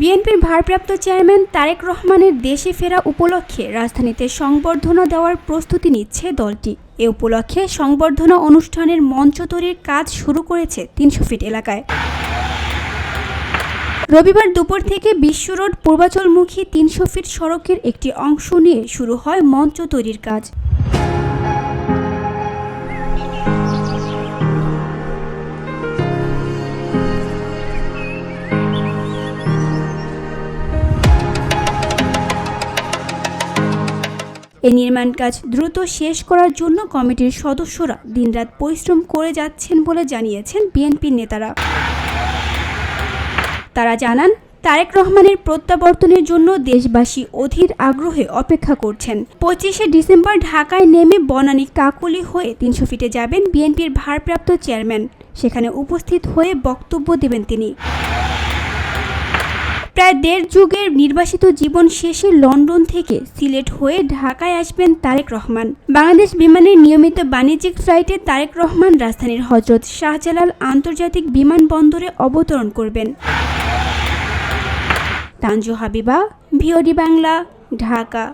বিএনপির ভারপ্রাপ্ত চেয়ারম্যান তারেক রহমানের দেশে ফেরা উপলক্ষে রাজধানীতে সংবর্ধনা দেওয়ার প্রস্তুতি নিচ্ছে দলটি। এ উপলক্ষে সংবর্ধনা অনুষ্ঠানের মঞ্চ তৈরির কাজ শুরু করেছে তিনশো ফিট এলাকায়। রবিবার দুপুর থেকে বিশ্ব রোড পূর্বাচলমুখী তিনশো ফিট সড়কের একটি অংশ নিয়ে শুরু হয় মঞ্চ তৈরির কাজ। এই নির্মাণ কাজ দ্রুত শেষ করার জন্য কমিটির সদস্যরা দিনরাত পরিশ্রম করে যাচ্ছেন বলে জানিয়েছেন বিএনপির নেতারা। তারা জানান, তারেক রহমানের প্রত্যাবর্তনের জন্য দেশবাসী অধীর আগ্রহে অপেক্ষা করছেন। পঁচিশে ডিসেম্বর ঢাকায় নেমে বনানী কাকুলি হয়ে তিনশো ফিটে যাবেন বিএনপির ভারপ্রাপ্ত চেয়ারম্যান। সেখানে উপস্থিত হয়ে বক্তব্য দেবেন তিনি। প্রায় দেড় যুগের নির্বাসিত জীবন শেষে লন্ডন থেকে সিলেট হয়ে ঢাকায় আসবেন তারেক রহমান। বাংলাদেশ বিমানের নিয়মিত বাণিজ্যিক ফ্লাইটে তারেক রহমান রাজধানীর হজরত শাহজালাল আন্তর্জাতিক বিমানবন্দরে অবতরণ করবেন। তানজু হাবিবা, ভিওডি বাংলা, ঢাকা।